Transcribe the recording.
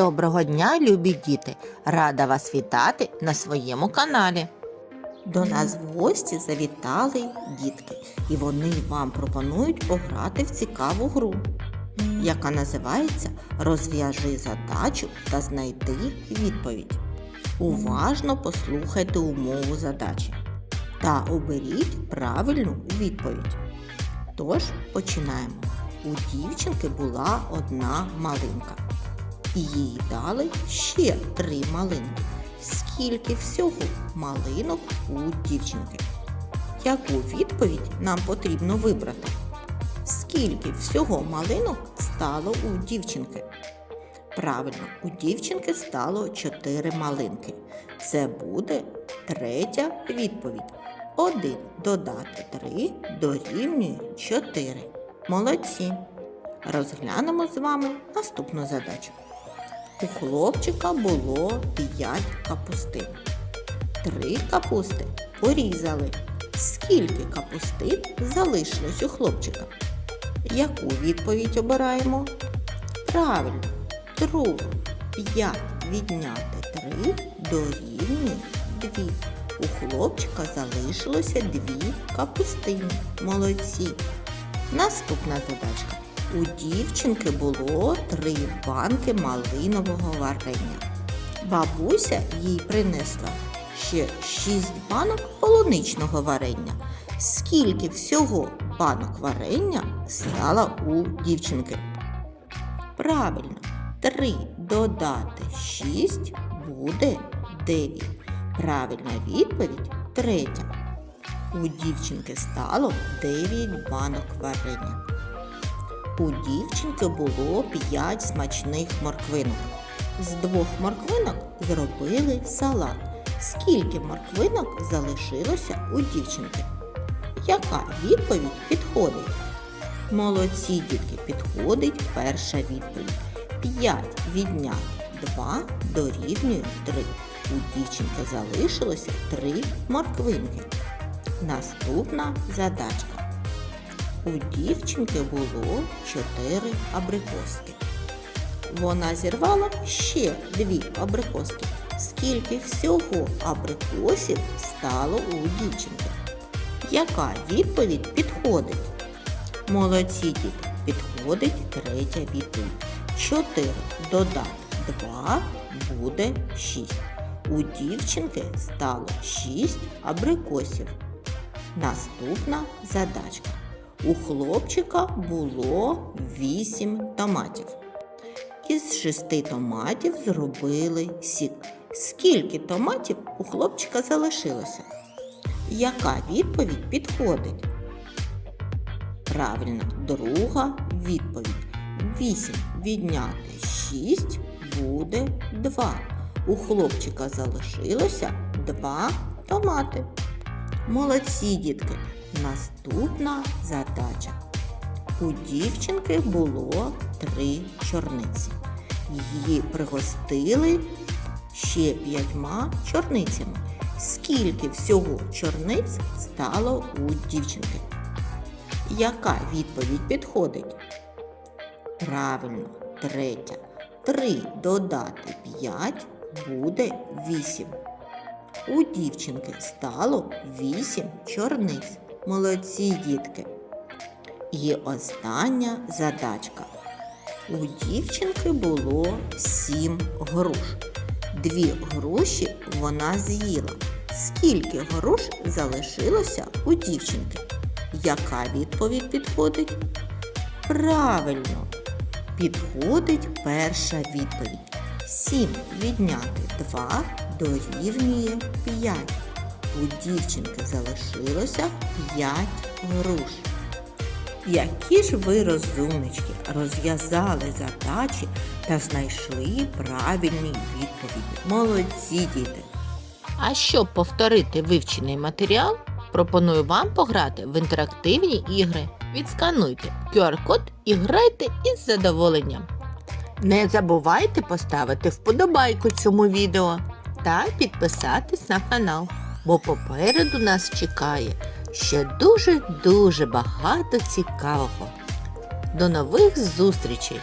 Доброго дня, любі діти! Рада вас вітати на своєму каналі. До нас в гості завітали дітки, і вони вам пропонують пограти в цікаву гру, яка називається Розв'яжи задачу та знайди відповідь. Уважно послухайте умову задачі та оберіть правильну відповідь. Тож починаємо. У дівчинки була одна малинка. І їй дали ще три малинки. Скільки всього малинок у дівчинки? Яку відповідь нам потрібно вибрати? Скільки всього малинок стало у дівчинки? Правильно, у дівчинки стало чотири малинки. Це буде третя відповідь. Один додати три дорівнює чотири. Молодці. Розглянемо з вами наступну задачу. У хлопчика було 5 капустин. Три капусти порізали. Скільки капустин залишилось у хлопчика? Яку відповідь обираємо? Правильно, другу. 5 відняти 3 дорівнює 2. У хлопчика залишилося 2 капустини. Молодці. Наступна задачка. У дівчинки було три банки малинового варення. Бабуся їй принесла ще шість банок полуничного варення. Скільки всього банок варення стало у дівчинки? Правильно, 3 додати 6 буде 9. Правильна відповідь третя. У дівчинки стало 9 банок варення. У дівчинки було 5 смачних морквинок. З двох морквинок зробили салат. Скільки морквинок залишилося у дівчинки? Яка відповідь підходить? Молодці дітки, підходить перша відповідь. 5 відняти 2 дорівнює 3. У дівчинки залишилося 3 морквинки. Наступна задачка. У дівчинки було 4 абрикоски. Вона зірвала ще дві абрикоски. Скільки всього абрикосів стало у дівчинки? Яка відповідь підходить? Молодці діти, підходить третя відповідь. 4 додати 2 буде 6. У дівчинки стало 6 абрикосів. Наступна задачка. У хлопчика було 8 томатів. Із 6 томатів зробили сік. Скільки томатів у хлопчика залишилося? Яка відповідь підходить? Правильно, друга відповідь. 8 відняти 6 буде 2. У хлопчика залишилося 2 томати. Молодці, дітки. Наступна задача. У дівчинки було три чорниці. Її пригостили ще п'ятьма чорницями. Скільки всього чорниць стало у дівчинки? Яка відповідь підходить? Правильно, третя. 3 додати 5 буде 8. У дівчинки стало 8 чорниць. Молодці дітки. І остання задачка. У дівчинки було 7 груш. Дві груші вона з'їла. Скільки груш залишилося у дівчинки? Яка відповідь підходить? Правильно, підходить перша відповідь. 7 відняти 2 дорівнює 5. У дівчинки залишилося 5 груш. Які ж ви розумнички розв'язали задачі та знайшли правильні відповіді. Молодці діти! А щоб повторити вивчений матеріал, пропоную вам пограти в інтерактивні ігри. Відскануйте QR-код і грайте із задоволенням. Не забувайте поставити вподобайку цьому відео та підписатись на канал, бо попереду нас чекає ще дуже-дуже багато цікавого. До нових зустрічей!